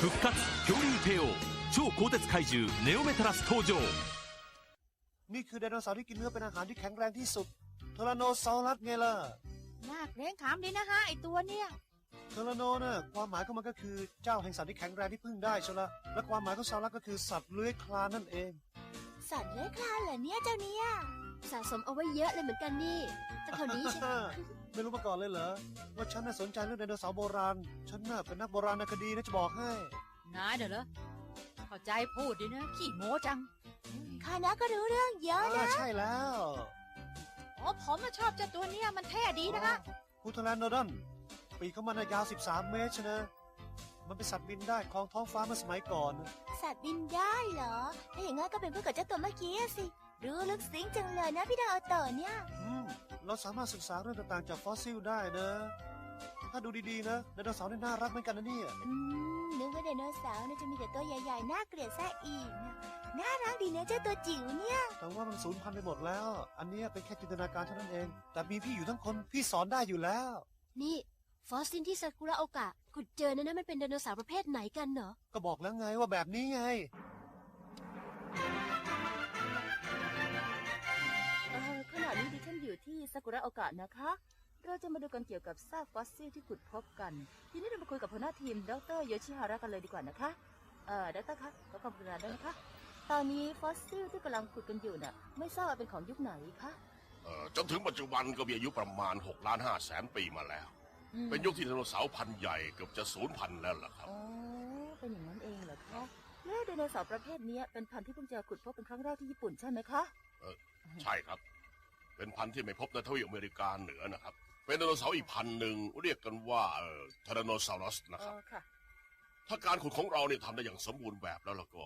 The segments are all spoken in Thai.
復活恐竜帝王超鋼鉄怪獣ネオメタラス登場 นี่คือไดโนเสาร์ที่กินเนื้อเป็นอาหารที่แข็งแรงที่สุดเทอร์โนซอรัสไงล่ะ น่าเกรงขามดีนะฮะไอตัวเนี่ย เทอร์โนน่ะความหมายของมันก็คือเจ้าแห่งสัตว์ที่แข็งแรงที่พึ่งได้ใช่ละและความหมายของซอรัสก็คือสัตว์เลื้อยคลานนั่นเอง สัตว์เลื้อยคลานเหรอเนี่ยเจ้าเนี่ยสะสมเอาไว้เยอะเลยเหมือนกันนี่เจ้าคนนี้ใช่ ไหมไม่รู้มาก่อนเลยเหรอ ว่าฉันน่ะสนใจเรื่องไดโนเสาร์โบราณ ฉันน่ะเป็นนักโบราณคดีนะจะบอกให้ นายเด้อเหรอเข้าใจพูดดีนะ ขี้โม้จังคานะก็รู้เรื่องเยอะอ่านะ ใช่แล้วอ๋อผมน่ะชอบเจ้าตัวเนี้ยมันเท่ดีนะคะพูทแลนโนดอนปีกของมันน่ะยาว 13 เมตรใช่ไหมมันเป็นสัตว์บินได้คลองท้องฟ้าเมื่อสมัยก่อน สัตว์บินได้เหรอ ถ้าอย่างงั้นก็เป็นเพื่อนกับเจ้าตัวเมื่อกี้อะสิ รู้ลึกซึ้งจังเลยนะพี่ดาวโตะเนี่ย อืม เราสามารถศึกษาเรื่องต่างๆ จากฟอสซิลได้นะ ถ้าดูดีๆนะไดโนเสาร์นี่น่ารักเหมือนกันนะเนี่ย อืมนึกว่าไดโนเสาร์น่าจะมีแต่ตัวใหญ่ๆ น่าเกลียดแซ่อีกนะน่ารักดีนะเจ้าตัวจิ๋วเนี่ย แต่ว่ามันสูญพันธุ์ไปหมดแล้ว อันเนี้ยเป็นแค่จินตนาการเท่านั้นเอง แต่มีพี่อยู่ทั้งคน พี่สอนได้อยู่แล้ว นี่ ฟอสซิลที่ซากุระโอกะขุดเจอนะนะมันเป็นไดโนเสาร์ประเภทไหนกันเหรอ ก็บอกแล้วไงว่าแบบนี้ไง ซากุระโอกะนะคะ เราจะมาดูกันเกี่ยวกับซากฟอสซิลที่ขุดพบกัน ทีนี้เรามาคุยกับหัวหน้าทีม ดรโยชิฮาระกันเลยดีกว่านะคะ เอ่อ ดรคะขอความกรุณาด้วยนะคะ ตอนนี้ฟอสซิลที่กำลังขุดกันอยู่น่ะ ไม่ทราบว่าเป็นของยุคไหนคะ เอ่อจนถึงปัจจุบันก็มีอายุประมาณ6ล้าน5แสนปีมาแล้ว อืม เป็นยุคที่ไดโนเสาร์พันธุ์ใหญ่เกือบจะสูญพันธุ์แล้วล่ะครับ อ๋อ เป็นอย่างนั้นเองเหรอคะแล้วไดโนเสาร์ประเภทเนี้ยเป็นพันธุ์ที่เพิ่งจะขุดพบเป็นครั้งแรกที่ญี่ปุ่นใช่ไหมคะ ใช่ครับ เป็นพันธุ์ที่ไม่พบในทวีปอเมริกาเหนือนะครับ เป็นไดโนเสาร์อีกพันธุ์หนึ่งเรียกกันว่าเอ่อทารโนซารัสนะอ๋ครับอค่ะถ้าการขุดของเราเนี่ยทำได้อย่างสมบูรณ์แบบแล้วแล้วก็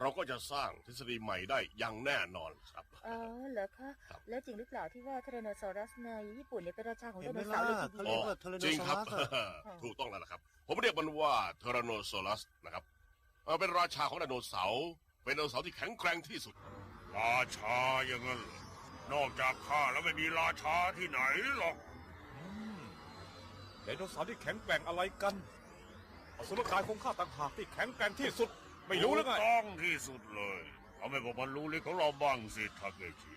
เราก็จะสร้างทฤษฎีใหม่ได้อย่างแน่นอนครับ อ๋อเหรอคะ ครับ แล้วจริงหรือเปล่าที่ว่าทรานอซอรัสในญี่ปุ่นเนี่ยเป็นราชาของไดเห็นไหโนมเสาล่ะร์เลยทีเขาเดีเรียยวกว่าเทอร์โนจริงซครับอรัสอะ ถูกต้องแล้วล่ะครับ ผมเรียกมันว่าเทอร์โนซอรัสนะครับเอ่อเป็นราชาของไดโนเสาร์เป็นไดโนเสาร์ที่แข็งแกร่งที่สุด ราชาอย่างนั้นเหรอ นอกจากข้าแล้วไม่มีราชาที่ไหนหรอกไดโนเสาร์ที่แข็งแกร่งอะไรกันอสุรกายคงฆ่าต่างหากที่แข็งแกร่งที่สุด ไม่รู้แล้วไงถูกต้องที่สุดเลยทำให้พวกมันรู้เลยของเราบ้างสิทาเกชิ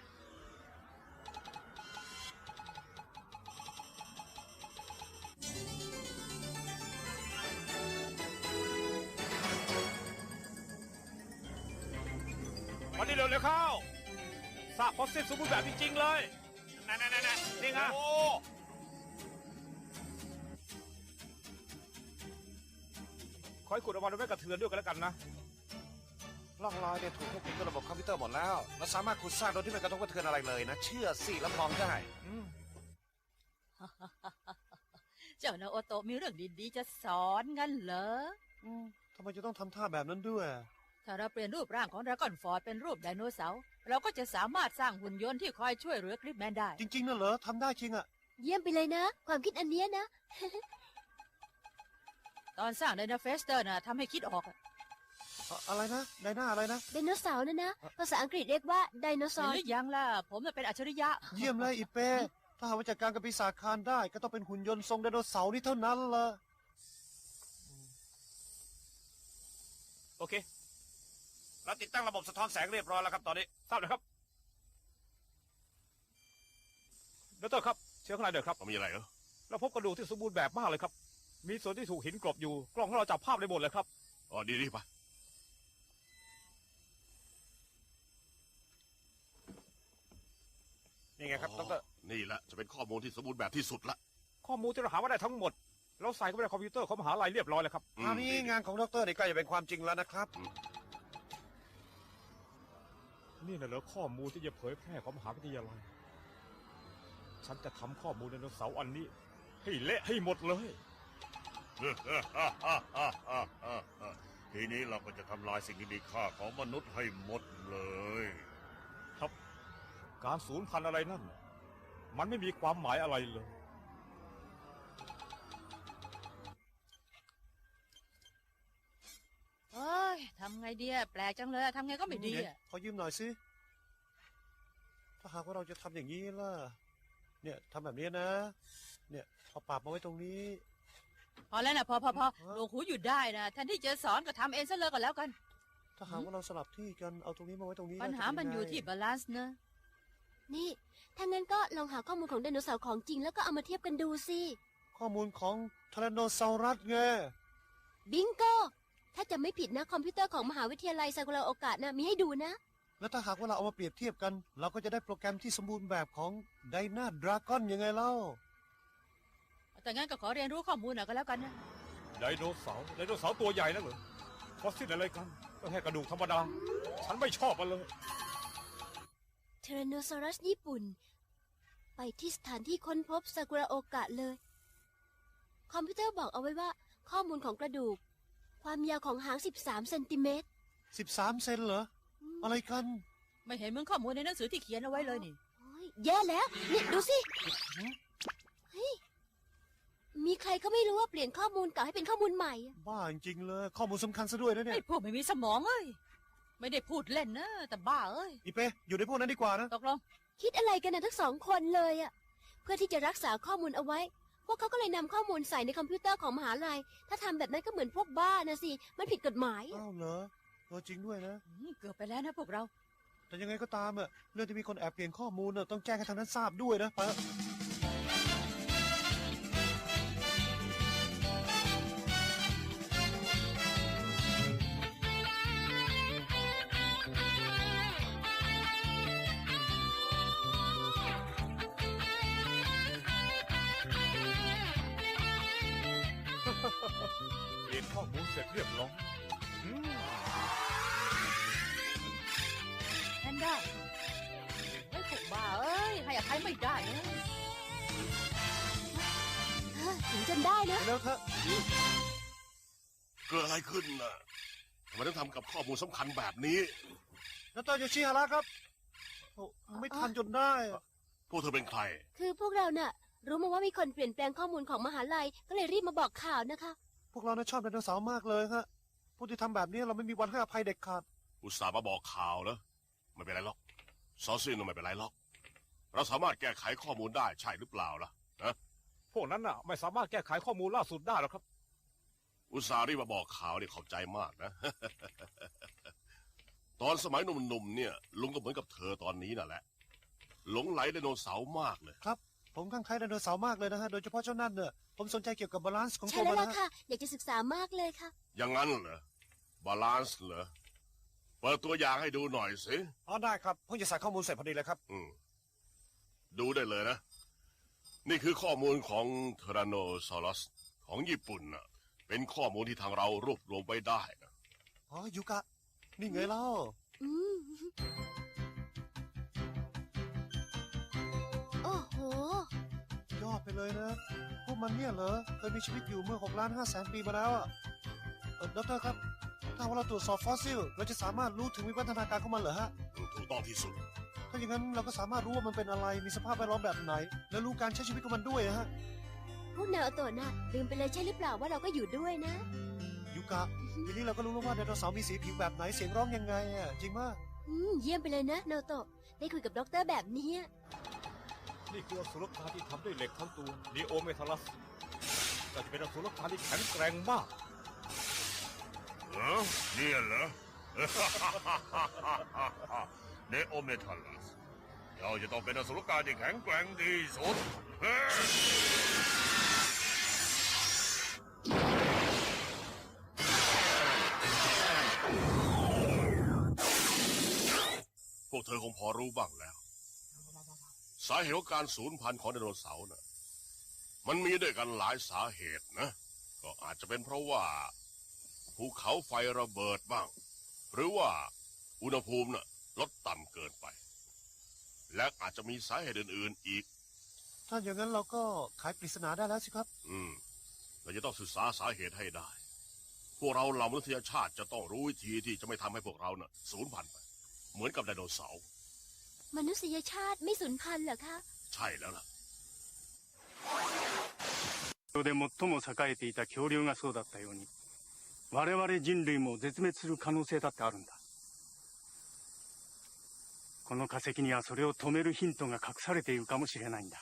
วันนี้เร็วเลยเข้า ซากฟอสซิลสมบูรณ์แบบจริงๆเลยนั่นนั่นนั่นนี่ไงโอ้คอยขุดออกมาโดยไม่กระเทือนด้วยกันแล้วกันนะร่องรอยเนี่ยถูกควบคุมด้วยระบบคอมพิวเตอร์หมดแล้วเราสามารถขุดสร้างโดยที่ไม่กระทบกระเทือนอะไรเลยนะ เชื่อสิรับรองได้ อืมเจ้านาโอโตะมีเรื่องดีๆจะสอนงั้นเหรอ อืมทำไมจะต้องทำท่าแบบนั้นด้วย ถ้าเราเปลี่ยนรูปร่างของดราก้อนฟอร์ดเป็นรูปไดโนเสาร์เราก็จะสามารถสร้างหุ่นยนต์ที่คอยช่วยเหลือคลิปแมนได้ จริงๆน่ะเหรอทำได้จริงอะเยี่ยมไปเลยนะ ความคิดอันเนี้ยนะ ตอนสร้างไดโนเฟสเตอร์น่ะทำให้คิดออกอะอะอะไรนะไดหน้าอะไรนะ ไดโนเสาร์นะนะ ภาษาอังกฤษเรียกว่าไดโนเสาเห็นร์หรือยังล่ะ ผมน่ะเป็นอัจฉริยะ เยี่ยมเลยอีเป้ถ้าหากว่าจัดการกับปีศาจคานได้ ก็ต้องเป็นหุ่นยนต์ทรงไดโนเสาร์นี่เท่านั้นละโอเค เราติดตั้งระบบสะท้อนแสงเรียบร้อยแล้วครับตอนนี้ทราบเลยครับดรครับ เชิญข้างในเดี๋ยวครับ มีอะไรเหรอเราพบกระดูกที่สมบูรณ์แบบมากเลยครับ มีส่วนที่ถูกหินกลบอยู่ กล้องของเราจับภาพได้หมดเลยครับ อ๋อ ดีดีๆไปนี่ไงครับดรนี่แหละจะเป็นข้อมูลที่สมบูรณ์แบบที่สุดละ ข้อมูลที่เราหามาได้ทั้งหมด เราใส่เข้าไปในคอมพิวเตอร์ของมหาลัยเรียบร้อยแล้วครับอืมอันนี้ดีงานของดรนี่ใกล้จะเป็นความจริงแล้วนะครับ นี่น่ะเหรอข้อมูลที่จะเผยแพร่ของมหาวิทยาลัย ฉันจะทำข้อมูลไดโนเสาร์อันนี้ ให้เละให้หมดเลย ทีนี้เราก็จะทำลายสิ่งที่มีค่าของมนุษย์ให้หมดเลยการสูญพันธุ์อะไรนั่น มันไม่มีความหมายอะไรเลย ไงดีอะแปลกจังเลยทำไงก็ไม่ดีอะขอยืมหน่อยสิ ถ้าหากว่าเราจะทำอย่างนี้ล่ะ เนี่ยทำแบบนี้นะ เนี่ยเอาปากมาไว้ตรงนี้ พอแล้วนะพอพอพอหลวงหูหยุดได้นะแทนที่จะสอนก็ทำเองซะเลยก็แล้วกัน ถ้าหากว่าเราสลับที่กันเอาตรงนี้มาไว้ตรงนี้ปัญหามันอยู่ที่บาลานซ์นะนี่ ถ้างั้นก็ลองหาข้อมูลของไดโนเสาร์ของจริงแล้วก็เอามาเทียบกันดูสิ ข้อมูลของทรานโนซารัสไง บิงโก ถ้าจะไม่ผิดนะคอมพิวเตอร์ของมหาวิทยาลัยซากุระโอกะนะมีให้ดูนะ แล้วถ้าหากว่าเราเอามาเปรียบเทียบกัน เราก็จะได้โปรแกรมที่สมบูรณ์แบบของไดนาดราก้อนยังไงเล่า แต่งั้นก็ขอเรียนรู้ข้อมูลหน่อยก็แล้วกันนะไดโนเสาร์ไดโนเสาร์ตัวใหญ่นั่นเหรอฟอสซิลอะไรกันก็แค่กระดูกธรรมดา ฉันไม่ชอบมันเลยเทรโนซอรัสญี่ปุ่น ไปที่สถานที่ค้นพบซากุระโอกะเลย คอมพิวเตอร์บอกเอาไว้ว่า ข้อมูลของกระดูก ความยาวของหาง 13เซนติเมตร13เซนเหรอ อะไรกัน ไม่เห็นเหมือนข้อมูลในหนังสือที่เขียนเอาไว้เลยนี่ โอ้ยแย่แล้วนี่ดูสิเฮ้ยมีใครก็ไม่รู้ว่าเปลี่ยนข้อมูลเก่าให้เป็นข้อมูลใหม่อะบ้าจริงๆเลย ข้อมูลสำคัญซะด้วยนะเนี่ไอ้ยพวกไม่มีสมองเอ้ย ไม่ได้พูดเล่นนะ แต่บ้าเอ้ย อีเป้อยู่ในพวกนั้นดีกว่านะ ตกลง คิดอะไรกันนะทั้งสองคนเลยอะเพื่อที่จะรักษาข้อมูลเอาไว้พ วกเขาก็เลยนำข้อมูลใส่ในคอมพิวเตอร์ของมหาลัย ถ้าทำแบบนั้นก็เหมือนพวกบ้านะสิ มันผิดกฎหมายอะอ้าวเหรอเออจริงด้วยนะอืมเกือบไปแล้วนะพวกเรา แต่ยังไงก็ตามอะเรื่องที่มีคนแอบเปลี่ยนข้อมูลน่ะต้องแจ้งให้ทางนั้นทราบด้วยนะไปเถอะเป เสร็จเรียบร้อยอืมนั่นได้ไอ้ยพวกบ้าเอ้ย ให้อภัยไม่ได้นะเฮ้ยถึงจนได้นะ ไปแล้วเถอะเกิดอะไรขึ้นน่ะทำไมต้องทำกับข้อมูลสำคัญแบบนี้นัตโตโยชิฮาระครับโอ้ไม่ทันจนได้อะพวกเธอเป็นใคร คือพวกเราน่ะ รู้มาว่ามีคนเปลี่ยนแปลงข้อมูลของมหาลัย ก็เลยรีบมาบอกข่าวนะคะ พวกเรานะชอบไดโนเสาร์มากเลยฮะพวกที่ทำแบบนี้เราไม่มีวันให้อภัยเด็ดขาด อุตส่าห์มาบอกข่าวแล้วไม่เป็นไรหรอกซอสซินไม่เป็นไรหรอก เราสามารถแก้ไขข้อมูลได้ใช่หรือเปล่าล่ะนะพวกนั้นน่ะ ไม่สามารถแก้ไขข้อมูลล่าสุดได้หรอกครับ อุตส่าห์รีบมาบอกข่าวนี่ขอบใจมากนะ ตอนสมัยหนุ่มๆเนี่ย ลุงก็เหมือนกับเธอตอนนี้น่ะแหละ หลงไหลไดโนเสาร์มากเลย ผมข้างใครไดโนเสาร์มากเลยนะฮะ โดยเฉพาะเจ้านั่นเนี่ยผมสนใจเกี่ยวกับบาลานซ์ของใช่ตัวแล้วมันล่ะนะฮะค่ะ อยากจะศึกษามากเลยค่ะ อย่างนั้นเหรอบาลานซ์เหรอเปิดตัวอย่างให้ดูหน่อยสิอ๋อได้ครับเพิ่งจะใส่ข้อมูลเสร็จพอดีเลยครับ อืม ดูได้เลยนะ นี่คือข้อมูลของเทราโนซอรัสของญี่ปุ่นน่ะ เป็นข้อมูลที่ทางเรารวบรวมไปได้นะ อ๋อยูกะ นี่ไงเล่า อืม เลยนะ พวกมันเนี่ยเหรอเคยมีชีวิตอยู่เมื่อ6ล้าน5แสนปีมาแล้วอะเออดอกเตอรครับ ถ้าว่าเราตรวจสอบฟอสซิล เราจะสามารถรู้ถึงวิวัฒนาการของมันเหรอฮะ ถูกต้องที่สุด ถ้าอย่างนั้นเราก็สามารถรู้ว่ามันเป็นอะไร มีสภาพแวดล้อมแบบไหน และรู้การใช้ชีวิตของมันด้วยนะฮะ พวกนาโอโตะน่ะลืมไปเลยใช่หรือเปล่าว่าเราก็อยู่ด้วยนะ ยูกะ ทีนี้เราก็รู้แล้วว่าไดโนเสาร์มีสีผิวแบบไหน เสียงร้องยังไงอะ จริงมากอืมเยี่ยมไปเลยนะนาโอโตะได้คุยกับด็อกเตอร์แบบเนี้ย นี่คืออสุรกายที่ทำด้วยเหล็กทั้งตัวนีโอเมทัลัสแต่จะเป็นอสุรกายที่แข็งแกร่งมากเออเนี่ยเหรอ เนโอเมทัลลัสเจ้าจะต้องเป็นอสุรกายที่แข็งแกร่งที่สุดเฮ้ยพวกเธอคงพอรู้บ้างแล้ว สาเหตุของการสูญพันธุ์ของไดโนเสาร์น่ะมันมีด้วยกันหลายสาเหตุนะ ก็อาจจะเป็นเพราะว่าภูเขาไฟระเบิดบ้าง หรือว่าอุณหภูมิน่ะลดต่ำเกินไป และอาจจะมีสาเหตุอื่นๆอีก ถ้าอย่างนั้นเราก็ขายปริศนาได้แล้วสิครับ อืม เราจะต้องศึกษาสาเหตุให้ได้ พวกเราเหล่ามนุษยชาติจะต้องรู้วิธีที่จะไม่ทำให้พวกเราน่ะสูญพันธุ์ไป เหมือนกับไดโนเสาร์ มนุษยชาติไม่สูญพันธุ์เหรอคะ ใช่แล้วล่ะ で最も栄えていた恐竜がそうだったように我々人類も絶滅する可能性だってあるんだこの化石にはそれを止めるヒントが隠されているかもしれないんだ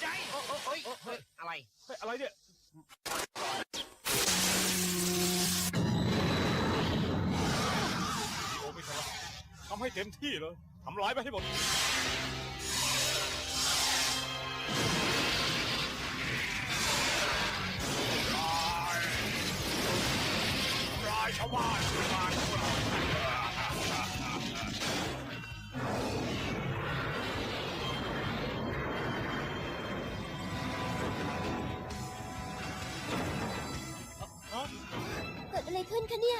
ใจโอ้โอ้โอ้ยเฮ้ยอะไร น่อย เฮ้ยอะไรเนี่ย ให้เต็มที่เลยทำร้ายไปให้หมด ร้ายชาวบ้านชาวบ้านของเราเกิดอะไรขึ้นคะเนี่ย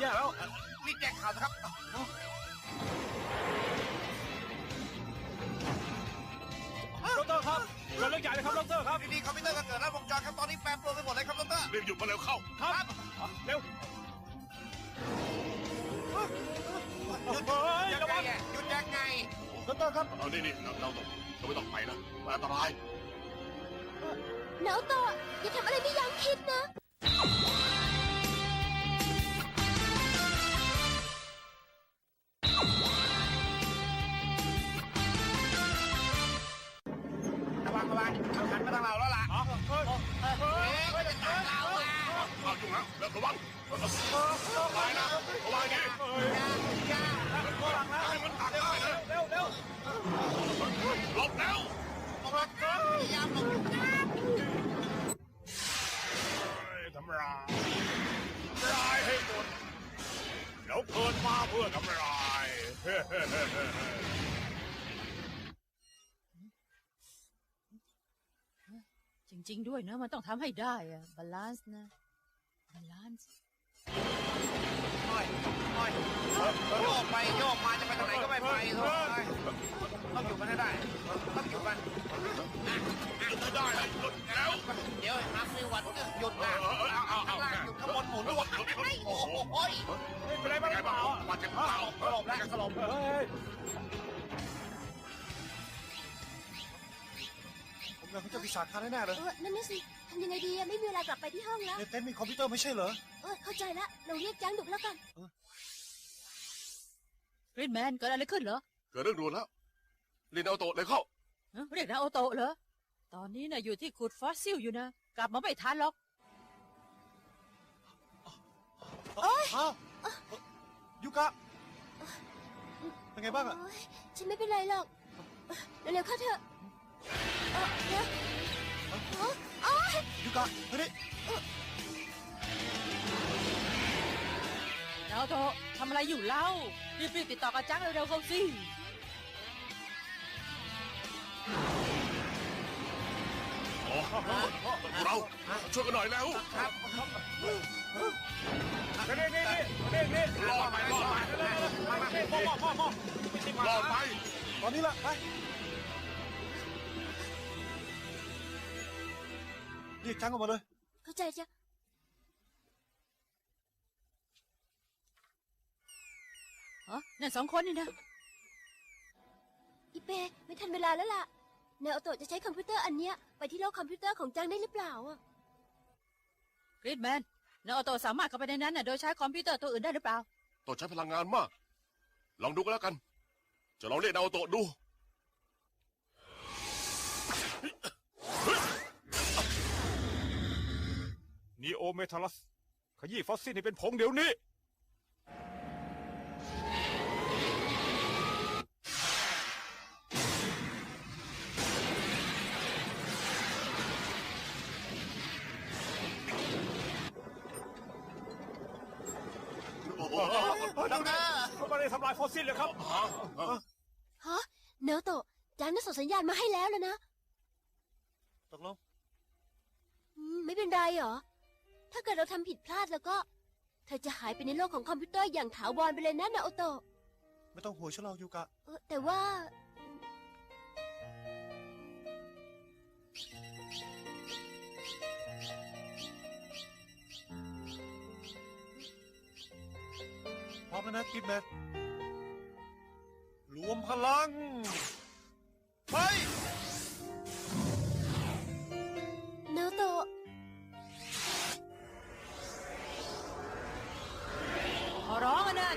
แย่แล้ว รีบแจ้งข่าวนะครับดอกเตอรครับเกิดเรื่องใหญ่เลยครับดอกเตอรครับ ดีๆคอมพิวเตอร์ก็เกิดแล้ววงจรครับตอนนี้แปรปรวนไปหมดเลยครับดรรีบหยุดมาเร็วเข้า ครับเร็วหยุดเฮ้ยยังระไงวังอะหยุดยังไงดอกเตอรครับเอานี่นี่เราเราต้องเราไม่ต้องไปนะมันอันตรายเนาโตะอย่าทำอะไรไม่ยั้งคิดนะระ ระวังระวังนะระวังดิอย่าอย่าให้มันตักได้นะเร็วเร็วหลบแล้วออกมาครับพยายามหลบครับทำร้ายร้ายให้หมดแล้วเกิดมาเพื่อทำร้ายจริง ๆ ด้วยนะ มันต้องทำให้ได้อะบาลานซ์นะ บาลานซ์น้อยน้อยโยกไปโยกมาจะไปทางไหนก็ไม่ไปเอ้ยต้องอยู่กันให้ได้ ต้องอยู่กันไม่ได้นะหยุดแล้ว เดี๋ยวฮับนิวันหยุดนะข้างล่างหยุดข้างบนหมุนโอ้โหโอ้ยเป็นไรบ้างเปล่าบาดจ็บเปล่าสลบแล้วสลบเฮ้ยผมเลยเขาจะปีศาจคาแน่ๆเลยนั่นนี่สิำยังไงดีอะไม่มีเวลากลับไปที่ห้องแล้ว ในเต็นท์มีคอมพิวเตอร์ไม่ใช่เหรอ เออเข้าใจละเราเรียกจังดุกแล้วกันกรีนแมนเกิดอะไรขึ้นเหรอเกิดเรื่องด่วนแล้วรีนเอาโตะเลยเข้า ฮะเรียกนาโอโตะเหรอ ตอนนี้น่ะอยู่ที่ขุดฟอสซิลอยู่นะ กลับมาไม่ทันหรอก อ้าวยูกะ เป็นไงบ้างอะ โอ๊ยฉันไม่เป็นไรหรอกเร็วๆเข้าเถอะเออเดี๋ยวเอ้อโอ๊ ยูกะเฮ้ยนี่นาโอโตะทำอะไรอยู่เล่ารีบๆติดต่อกับจังเร็วๆเขาสิโอ้เราช่วยกันหน่อยแล้วครับนี่นี่นี่นี่รอดไปรอดไปพ่อพ่อพ่อพ่อรอดไปตอนนี้ละไป เรียกจังออกมาเลย เข้าใจจ้ะฮะนั่นสองคนนี่นะ อีเป้ไม่ทันเวลาแล้วล่ะเนโอโตะจะใช้คอมพิวเตอร์อันเนี้ยไปที่โลกคอมพิวเตอร์ของจังได้หรือเปล่าอะกรีนแมนนาโอโตะสามารถเข้าไปในนั้นน่ะโดยใช้คอมพิวเตอร์ตัวอื่นได้หรือเปล่า ต้องใช้พลังงานมาก ลองดูก็แล้วกัน จะลองเรียกเอาโตะดู นีโอเมทัลัส ขยี้ฟอสซิลให้เป็นผงเดี๋ยวนี้โอ้โหดังนั้นเขาไม่ได้ทำลายฟอสซิลเลยครับ ฮะเนโอโตะจังน่ะส่งสัญญาณมาให้แล้วแล้วนะ ตกลง อืมไม่เป็นไรเหรอ ถ้าเกิดเราทำผิดพลาดแล้วก็ เธอจะหายไปในโลกของคอมพิวเตอร์อย่างถาวรไปเลยนะเนโอโตะไม่ต้องห่วงฉันหรอกยูกะ เออแต่ว่า พร้อมแล้วนะกิฟแมนรวมพลัง ไปเนโอโตะ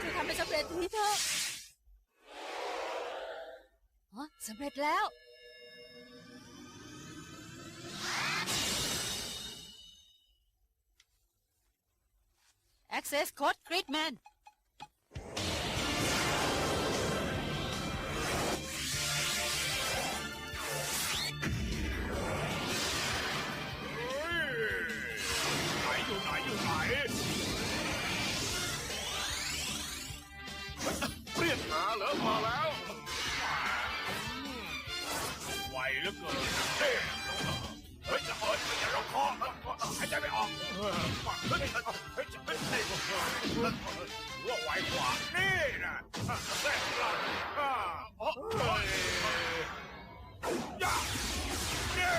เธอทำให้สำเร็จทีเถอะฮะสำเร็จแล้ว Access Code Gridman ว่าไวกว่านี่นะเฮ้ยอ่าเฮ้ยยาเนี่ย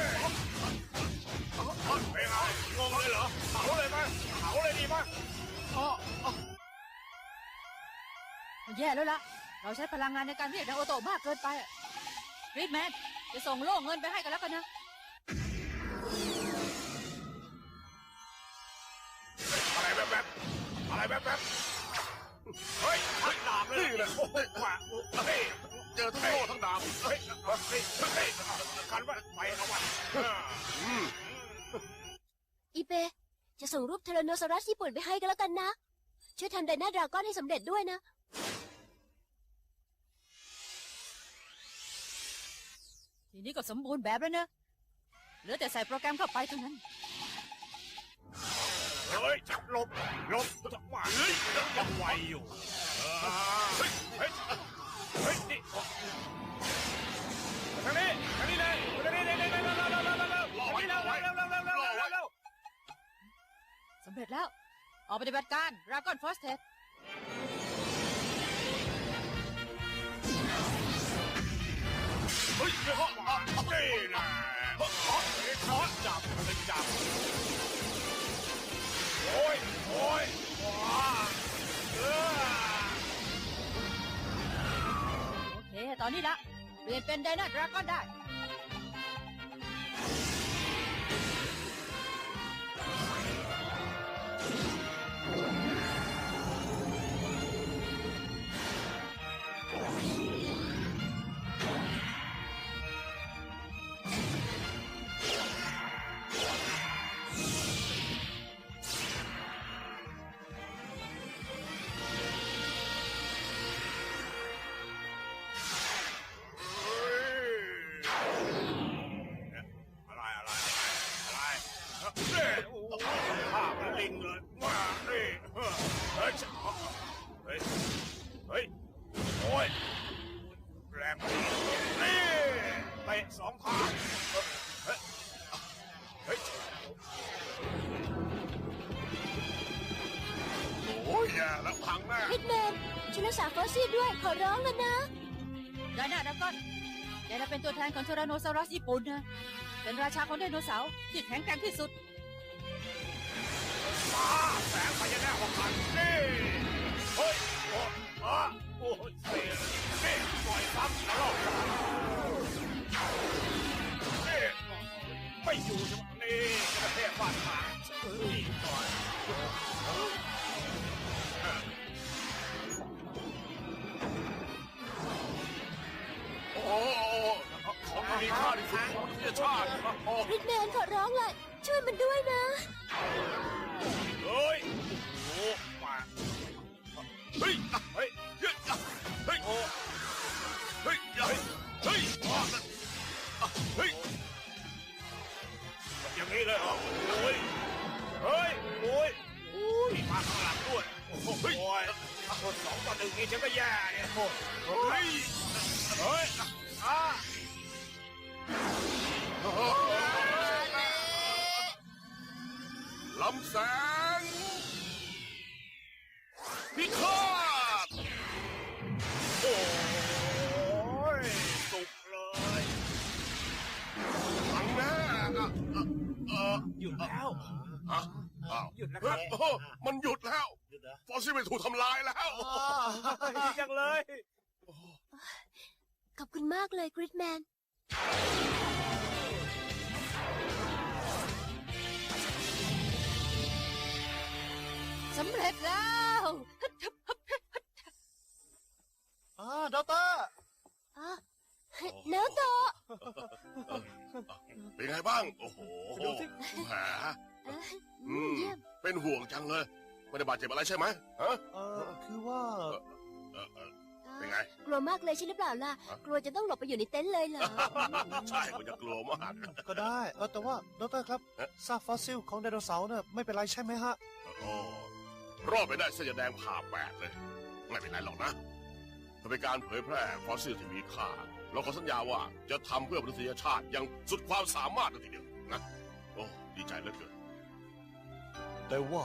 เป็นไงงงเลยเหรอเผาเลยไหมเผาเลยดีไหมอ๋อแย่แล้วล่ะ เราใช้พลังงานในการเรียกนางโอโตะมากเกินไปริดแมนจะส่งโล่เงินไปให้กันแล้วกันนะ อะไรแบบแบบเฮ้ยทักดาบเลยนะโอ้โหว่าเฮ้ยเจอทั้งโล่ทั้งดาบเฮ้ยเฮ้ยเฮ้ยเฮ้ยกันว่าไปเอาวันอืมอีเป จะส่งรูปเทเลโนซอรัสญี่ปุ่นไปให้กันแล้วกันนะ ช่วยทำไดนาดราก้อนให้สำเร็จด้วยนะทีนี้ก็สมบูรณ์แบบแล้วเนอะเหลือแต่ใส่โปรแกรมเข้าไปเท่านั้น เฮ้ยหลบหลบจังหวะเฮ้ยยังไวอยู่เฮ้ยเฮ้ยเฮ้ยนี่ทางนี้ทางนี้เลยทางนี้เลยเลยเลยเลยเลยเลยเลยเลยเร็วเร็วเร็วเร็วเร็วเร็วเร็วเร็วเร็วสำเร็จแล้ว ออกปฏิบัติการรากอนฟอสเทสเฮ้ยเขาอะนี่นะเขาจับจับ โอ้ยโอ้ยว้าเออโอเค ตอนนี้ละ เปลี่ยนเป็นไดนาดราก้อนได้ ช่วยรักษาฟอสซิลด้วยขอร้องแล้วนะไดนาดราก้อนแกจะเป็นตัวแทนของโทราโนซอรัสญี่ปุ่นนะ เป็นราชาของไดโนเสาร์ที่แข็งแกร่งที่สุดมาแสงพญานาคของมันนี่เฮ้ยโอ้อะโอ้ยเสียนี่ปล่อยซ้ำแล้วรอบสามนี่ไม่อยู่ใช่ไหม ช่วยมันด้วยนะ หยุดแล้ว ฮะอ้าวหยุดนะคเฮ้รัยบโอ้โหมันหยุดแล้วฟอสซิลไม่ถูกทำลายแล้ว ดีจังเลย ขอบคุณมากเลยกริดแมน สำเร็จแล้วอ่าด็อกเตอร์ อ๋อ เนอโตะเป็นไงบ้าง โอ้โหดูสิแผลเอ้ยอืมเยี่ยมเป็นห่วงจังเลยไม่ได้บาดเจ็บอะไรใช่ไหมฮะเออคือว่าเออเออเป็นไงกลัวมากเลยใช่หรือเปล่าล่ะฮะกลัวจะต้องหลบไปอยู่ในเต็นท์เลยเหรอ ใช่ผมจะกลัวมาก ก็ได้เออแต่ว่าดอกเตอรครับเอ๊ะซากฟอสซิลของไดโนเสาร์เนี่ยไม่เป็นไรใช่ไหมฮะโอ้รอดไปได้เส้นแดงผ่าแปดเลย ไม่เป็นไรหรอกนะถ้าเป็นการเผยแพร่ฟอสซิลที่มีค่า เราขอสัญญาว่าจะทำเพื่อมนุษยชาติอย่างสุดความสามารถเลยทีเดียวนะ โอ้ ดีใจเหลือเกิน แต่ว่า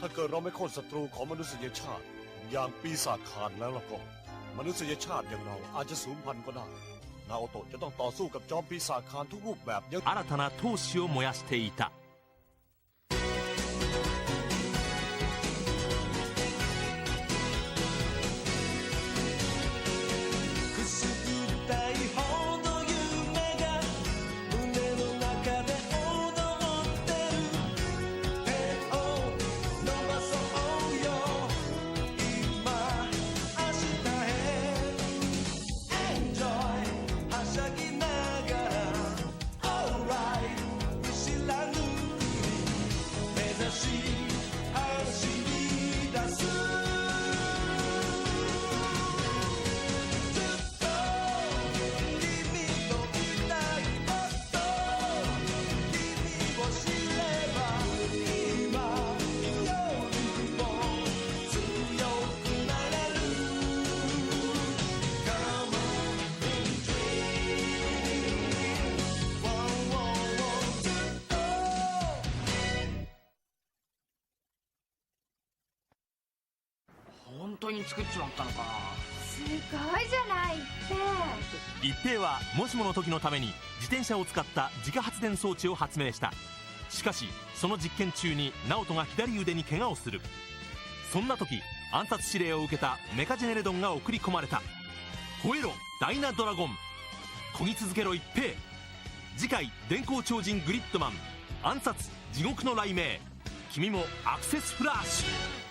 ถ้าเกิดเราไม่โค่นศัตรูของมนุษยชาติ อย่างปีศาจคานแล้วล่ะก็ มนุษยชาติอย่างเราอาจจะสูญพันธุ์ก็ได้ นาโอโตะจะต้องต่อสู้กับจอมปีศาจคานทุกรูปแบบยัง 新たな闘志を燃やしていた に作っちまったのかな。すごいじゃないって一平はもしもの時のために自転車を使った自家発電装置を発明した。しかしその実験中に直人が左腕に怪我をする。そんな時暗殺指令を受けたメカジェネレドンが送り込まれた。吠えろダイナドラゴン。漕ぎ続けろ一平。次回電光超人グリッドマン。暗殺地獄の雷鳴。君もアクセスフラッシュ